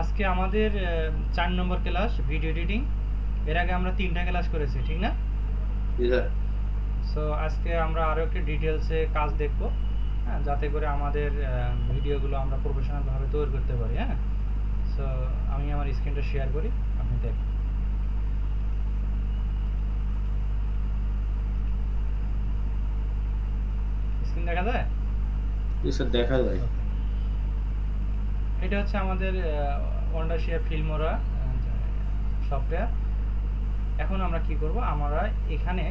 আজকে আমাদের চার নম্বর ক্লাস ভিডিও এডিটিং। এর আগে আমরা তিনটা ক্লাস করেছি ঠিক না? জি স্যার। সো আজকে আমরা আরও একটু ডিটেলসে কাজ দেখব হ্যাঁ যাতে করে আমাদের ভিডিওগুলো আমরা প্রফেশনালভাবে তৈরি করতে পারি হ্যাঁ? সো আমি আমার স্ক্রিনটা শেয়ার করি আপনি দেখুন। স্ক্রিন দেখা যায়? স্যার দেখা যায়। এটা হচ্ছে আমাদের ওয়ান্ডারশিয়া ফিল্মোরা সফটওয়্যার এখন আমরা কি করব? আমরা এখানে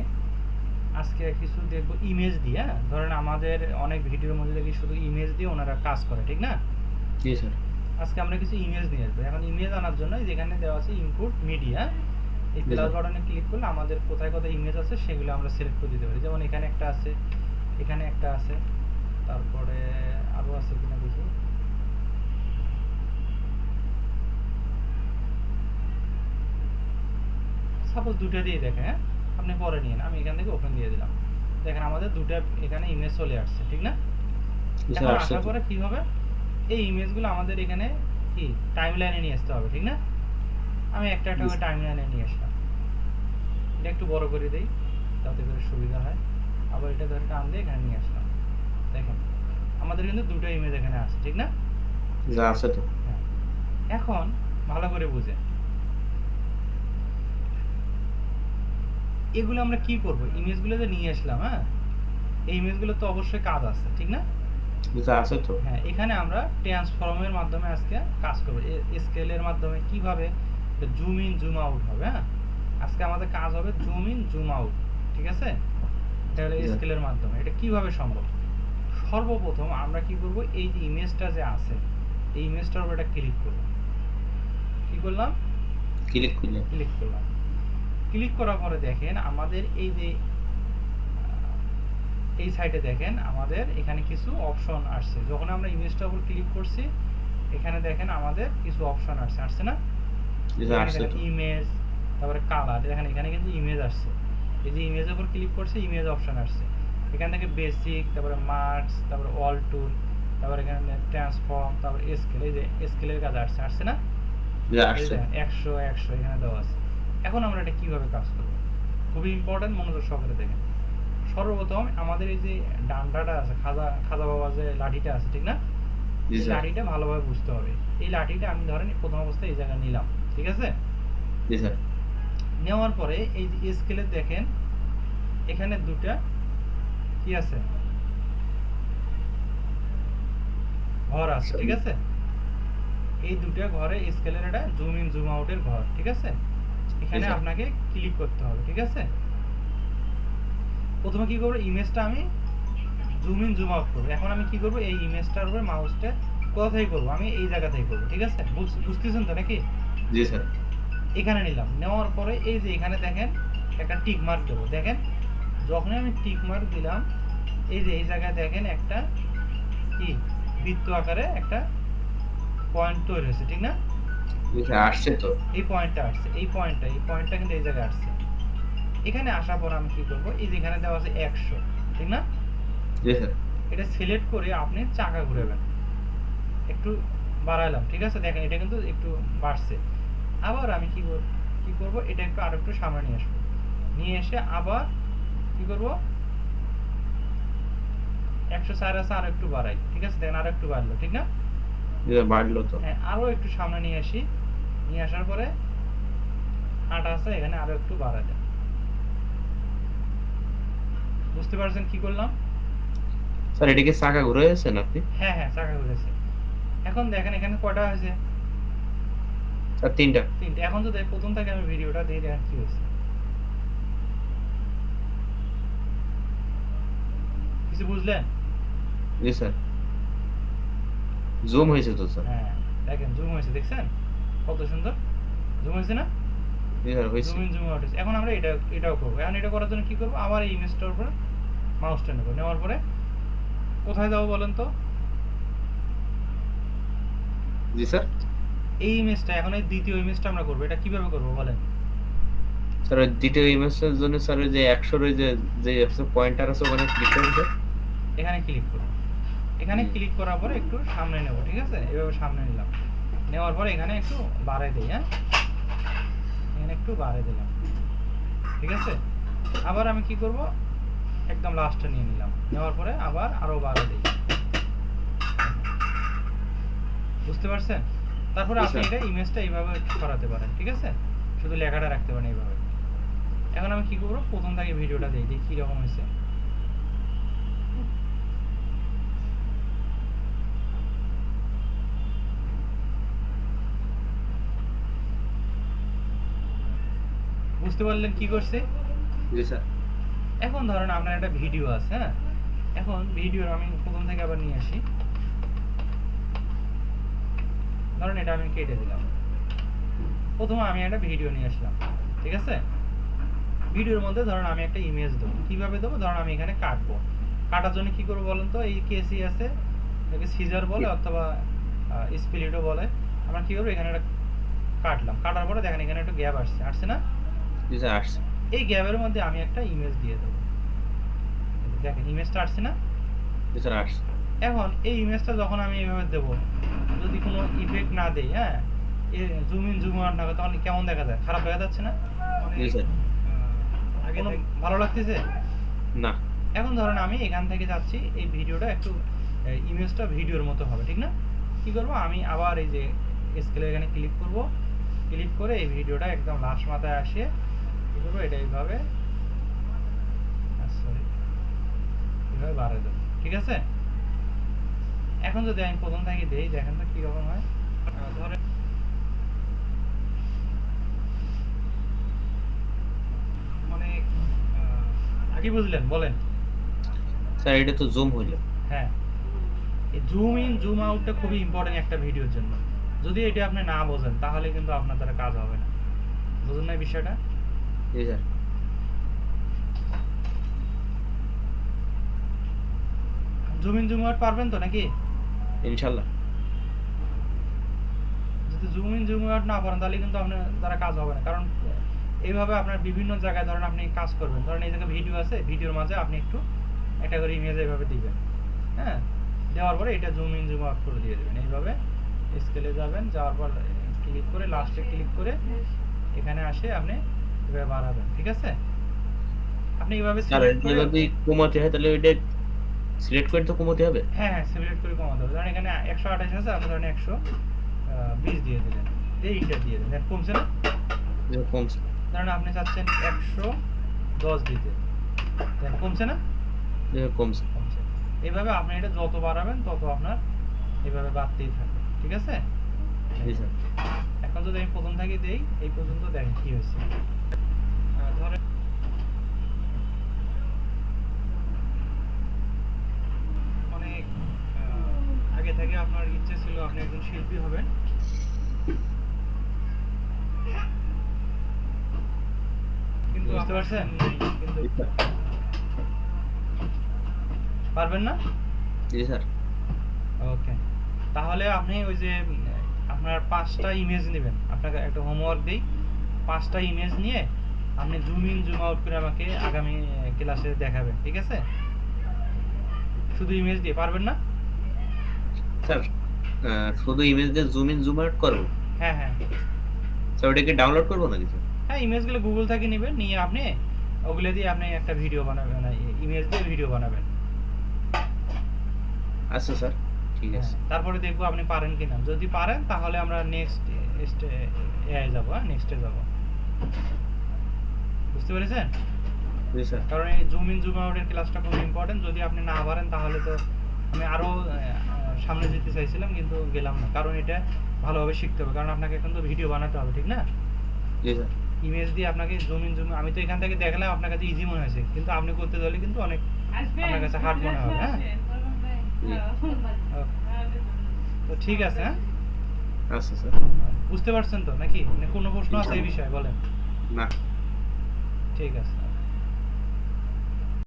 আজকে কিছু দেখব ইমেজ দিয়ে হ্যাঁ? ধরেন আমাদের অনেক ভিডিওর মধ্যে দেখি শুধু ইমেজ দিয়ে ওনারা কাজ করে ঠিক না? জি স্যার। আজকে আমরা কিছু ইমেজ নিয়ে আসব। এখন ইমেজ আনার জন্য এই যেখানে দেওয়া আছে ইনপুট মিডিয়া এই জি, প্লাস বাটনে ক্লিক করলে আমাদের কোথায় কোথায় ইমেজ আছে সেগুলো আমরা সিলেক্ট করে দিতে পারি। যেমন এখানে একটা আছে এখানে একটা আছে তারপরে আরও আছে কিনা দেখি। সাপোজ দুটো দিয়ে দেখে হ্যাঁ? আপনি পরে নিন আমি এখান থেকে ওপেন দিয়ে দিলাম। দেখেন আমাদের দুটো এখানে ইমেজ চলে আসছে ঠিক না? এখন আসার পরে কি হবে? এই ইমেজগুলো আমাদের এখানে কি? টাইম লাইনে নিয়ে আসতে হবে ঠিক না? আমি একটা একটা করে টাইম লাইনে নিয়ে আসলাম। এটা একটু বড় করে দেই যাতে করে সুবিধা হয়। আবার এটা ধরে টান দিয়ে এখানে নিয়ে আসলাম। দেখেন আমাদের কিন্তু দুটো ইমেজ এখানে আছে ঠিক না? যা আছে তো। হ্যাঁ। এখন ভালো করে বুঝে এগুলো আমরা কি করব? ইমেজগুলো যে নিয়ে আসলাম হ্যাঁ? এই ইমেজগুলো তো অবশ্যই কাজ আছে ঠিক না? আছে তো। হ্যাঁ এখানে আমরা ট্রান্সফর্মের মাধ্যমে আজকে কাজ করব। স্কেলের মাধ্যমে কীভাবে জুম ইন জুম আউট হবে হ্যাঁ? আজকে আমাদের কাজ হবে জুম ইন জুম আউট ঠিক আছে? তাহলে. স্কেলের মাধ্যমে। এটা কীভাবে সম্ভব? সর্বপ্রথম আমরা কি করব? এই যে ইমেজটা যে আছে এই ইমেজটার উপর একটা ক্লিক করব। কি করলাম? ক্লিক করলে ক্লিক করলাম। ক্লিক করার পরে দেখেন আমাদের এই যে এই সাইডে দেখেন আমাদের এখানে কিছু অপশন আসছে। যখন আমরা ইমেজটার উপর ক্লিক করছি এখানে দেখেন আমাদের কিছু অপশন আসছে। আসছে না? ইমেজ তারপরে কালার দেখেন এখানে কিন্তু ইমেজ আসছে। এই যে ইমেজের উপর ক্লিক করছে ইমেজ অপশন আসছে। এখান থেকে বেসিক তারপরে মার্কস তারপরে অল টুল তারপরে এখানে ট্রান্সফর্ম তারপরে স্কেল এই যে স্কেলের কাজ আসছে। আসছে না? একশো একশো এখানে দেওয়া আছে। এখন আমরা এটা কীভাবে কাজ করব? খুবই ইম্পর্টেন্ট মনোযোগ সহকারে দেখেন। সর্বপ্রথম আমাদের এই যে ডান্ডাটা আছে খাজা খাজা বাবা যে লাঠিটা আছে ঠিক না? এই লাঠিটা ভালোভাবে বুঝতে হবে। এই লাঠিটা আমি ধরেন প্রথম অবস্থায় এই জায়গায় নিলাম ঠিক আছে? জি স্যার। নেওয়ার পরে এই যে স্কেলে দেখেন এখানে দুটা কি আছে? ঘর আছে ঠিক আছে? এই দুটা ঘরে স্কেলের এটা জুম ইন জুম আউটের ঘর ঠিক আছে? এখানে আপনাকে ক্লিক করতে হবে ঠিক আছে? প্রথমে কি করব? ইমেজটা আমি জুম ইন জুম আউট করব। এখন আমি কি করব? এই ইমেজটার উপরে মাউসটা কোথা থেকে করব? আমি এই জায়গা থেকে করব ঠিক আছে? বুঝতেছেন তো নাকি? জি স্যার। এখানে নিলাম। নেওয়ার পরে এই যে এখানে দেখেন একটা টিক মার্ক দেবো। দেখেন যখনই আমি টিক মার্ক দিলাম এই যে এই জায়গায় দেখেন একটা কি? বৃত্ত আকারে একটা পয়েন্ট তৈরি হয়েছে ঠিক না? আসছে তো। এই পয়েন্টটা আসছে এই পয়েন্টটা এই পয়েন্টটা কিন্তু এই জায়গায় আসছে। এখানে আসার পর আমি কি করব? এই যে এখানে দেওয়া আছে একশো ঠিক না? এটা সিলেক্ট করে আপনি চাকা ঘুরাবেন। একটু বাড়াইলাম ঠিক আছে? দেখেন এটা কিন্তু একটু বাড়ছে। আবার আমি কি করব কি করব? এটা একটু আরও একটু সামনে নিয়ে আসব। নিয়ে এসে আবার কি করব? একশো চার আছে আরও একটু বাড়াই ঠিক আছে? দেখেন আরও একটু বাড়লো ঠিক না? বাড়লো তো। হ্যাঁ আরও একটু সামনে নিয়ে আসি। নিয়ে আসার পরে আট আছে এখানে আরও একটু বাড়াই দেন বুঝতে পারছেন কি করলাম? স্যার এটাকে চাকা ঘুরে গেছেন আপনি হ্যাঁ হ্যাঁ চাকা ঘুরেছে এখন দেখেন এখানে কয়টা হয়েছে? স্যার তিনটা। তিনটে। এখন যদি প্রথম থেকে আমি ভিডিওটা দিয়ে দেখেন কি হয়েছে? কিছু বুঝলেন? জি স্যার। জুম হয়েছে তো স্যার। হ্যাঁ দেখেন জুম হয়েছে দেখছেন? কত সুন্দর? জুম হয়েছে না? জুম ইন জুম আউট এখন আমরা এটা এটাও করব। এখন এটা করার জন্য কি করব? আবার এই ইমেজটার উপরে মাউসটা নেব নেওয়ার পরে কোথায় যাব বলেন তো? জি স্যার। এই ইমেজটা এখন এই দ্বিতীয় ইমেজটা আমরা করব। এটা কীভাবে করব বলেন? স্যার দ্বিতীয় ইমেজের জন্য স্যার ওই যে একশোর ওই যে যে পয়েন্টার আছে ওখানে ক্লিক স্যার এখানে ক্লিক করব। এখানে ক্লিক করার পরে একটু সামনে নেব ঠিক আছে? এভাবে সামনে নিলাম। নেওয়ার পরে এখানে একটু বাড়াই দিই হ্যাঁ? এখানে একটু বাড়াই দিলাম। ঠিক আছে? আবার আমি কি করব? একদম লাস্টে নিয়ে নিলাম। নেওয়ার পরে আবার আরও বাড়াই দিই। বুঝতে পারছেন? তারপরে আপনি। এটা ইমেজটা এইভাবে করাতে পারেন ঠিক আছে? শুধু লেখাটা রাখতে পারেন এইভাবে। এখন আমি কি করব? প্রথম থেকে ভিডিওটা দিই দেখি কীরকম হয়েছে? বুঝতে পারলেন কি করছে? জি স্যার। এখন ধরেন আপনার একটা ভিডিও আছে হ্যাঁ? এখন ভিডিওর আমি প্রথম থেকে আবার নিয়ে আসি। ধরেন এটা আমি কেটে দিলাম। প্রথমে আমি একটা ভিডিও নিয়ে আসলাম ঠিক আছে? ভিডিওর মধ্যে ধরেন আমি একটা ইমেজ দেবো। কীভাবে দেবো? ধরেন আমি এখানে কাটবো। কাটার জন্য কি করব বলেন তো? এই কেসি আছে এটাকে সিজার বলে অথবা স্পিলিটও বলে। আমরা কি করব? এখানে একটা কাটলাম। কাটার পরে দেখেন এখানে একটা গ্যাপ আসছে। আসছে না? আসছে। এই গ্যাপের মধ্যে আমি একটা ইমেজ দিয়ে দেবো। দেখেন ইমেজটা আসছে না? আসছে। এখন এই ইমেজটা যখন আমি এইভাবে দেবো যদি কোনো ইফেক্ট না দেই হ্যাঁ? জুম ইন জুম আউট না তখন কেমন দেখা যায়? খারাপ দেখা যাচ্ছে না? আগে ভালো লাগতেছে? না। এখন ধরেন আমি এখান থেকে যাচ্ছি এই ভিডিওটা একটু ইমেজটা ভিডিওর মতো হবে ঠিক না? কি করব? আমি আবার এই যে স্কেলে এখানে ক্লিক করব। ক্লিক করে এই ভিডিওটা একদম লাস্ট মাথায় আসে। কি করব এটা এইভাবে সরি এইভাবে বাড়াই দেবো ঠিক আছে? এখন যদি আমি প্রথম থেকে দেই দেখেন তো কীরকম হয়। ধরেন আহ, বুঝলেন বলেন। স্যার এটা তো জুম হইল। হ্যাঁ। জুম ইন জুম আউটটা খুবই ইম্পর্টেন্ট একটা ভিডিওর জন্য। যদি এটা আপনি না বোঝেন তাহলে কিন্তু আপনার দ্বারা কাজ হবে না। বুঝুন না বিষয়টা? জুম ইন জুম আউট পারবেন তো নাকি? যদি জুম ইন জুম আউট না পারেন তাহলে কিন্তু আপনার দ্বারা কাজ হবে না। কারণ এইভাবে আপনার বিভিন্ন জায়গায় ধরেন আপনি কাজ করবেন। ধরেন এই জায়গায় ভিডিও আছে ভিডিওর মাঝে আপনি একটু একটা করে ইমেজ এইভাবে দিবেন। হ্যাঁ? দেওয়ার পরে এটা জুম ইন জুম আউট করে দিয়ে দেবেন। এইভাবে স্কেলে যাবেন যাওয়ার পর ক্লিক করে লাস্টে ক্লিক করে এখানে আসে আপনি এভাবে বাড়াবেন ঠিক আছে? আপনি এইভাবে স্যার যদি কমাতে হয় তাহলে ওইটা সিলেক্ট করে তো কমাতে হবে। হ্যাঁ হ্যাঁ সিলেক্ট করে কমাতে হবে। ধরেন এখানে একশো আঠাশ আছে আপনি ধরেন একশো বিশ দিয়ে দিলেন। এইটা দিয়ে দিলেন। কমছে না? কমছে। ধরেন আপনি চাচ্ছেন একশো দশ দিতে। কমছে না? কমছে। কমছে। এইভাবে আপনি এটা যত বাড়াবেন তত আপনার এভাবে বাড়তেই থাকবে ঠিক আছে? এখন যদি আমি প্রথম থেকে দেই এই পর্যন্ত দেখেন কি হয়েছে। অনেক আগে থেকে আপনার ইচ্ছে ছিল আপনি একজন শিল্পী হবেন। কিন্তু বুঝতে পারছেন? কিন্তু জি স্যার পারবেন না? জি স্যার। ওকে। তাহলে আপনি ওই যে আপনার পাঁচটা ইমেজ নেবেন। আপনাকে একটা হোমওয়ার্ক দিই। পাঁচটা ইমেজ নিয়ে আপনি জুম ইন জুম আউট করে আমাকে আগামী ক্লাসে দেখাবেন ঠিক আছে শুধু ইমেজ দিয়ে পারবেন না স্যার শুধু ইমেজ দিয়ে জুম ইন জুম আউট করব হ্যাঁ হ্যাঁ স্যার ওটাকে ডাউনলোড করব নাকি স্যার হ্যাঁ ইমেজগুলো গুগল থেকে নেবেন নিয়ে আপনি ওগুলো দিয়ে আপনি একটা ভিডিও বানাবেন ইমেজ দিয়ে ভিডিও বানাবেন আচ্ছা স্যার ঠিক আছে হ্যাঁ, তারপরে দেখব আপনি পারেন কিনা যদি পারেন তাহলে আমরা নেক্সট এআই যাব হ্যাঁ নেক্সটে যাব বুঝতে পেরেছেন? কারণ এই জুম ইন জুম আউটের ক্লাসটা খুব ইম্পর্টেন্ট যদি আপনি না পারেন তাহলে তো আমি আরও আহ, সামনে যেতে চাইছিলাম কিন্তু গেলাম না। কারণ এটা ভালোভাবে শিখতে হবে। কারণ আপনাকে এখন তো ভিডিও বানাতে হবে ঠিক না? ইমেজ দিয়ে আপনাকে জুম ইন জুম আমি তো এখান থেকে দেখলাম আপনার কাছে ইজি মনে হয়েছে। কিন্তু আপনি করতে গেলে কিন্তু অনেক আপনার কাছে হার্ড মনে হবে হ্যাঁ? তো ঠিক আছে হ্যাঁ? আচ্ছা স্যার। বুঝতে পারছেন তো নাকি? মানে কোনো প্রশ্ন আছে এই বিষয়ে? বলেন। না। ঠিক আছে।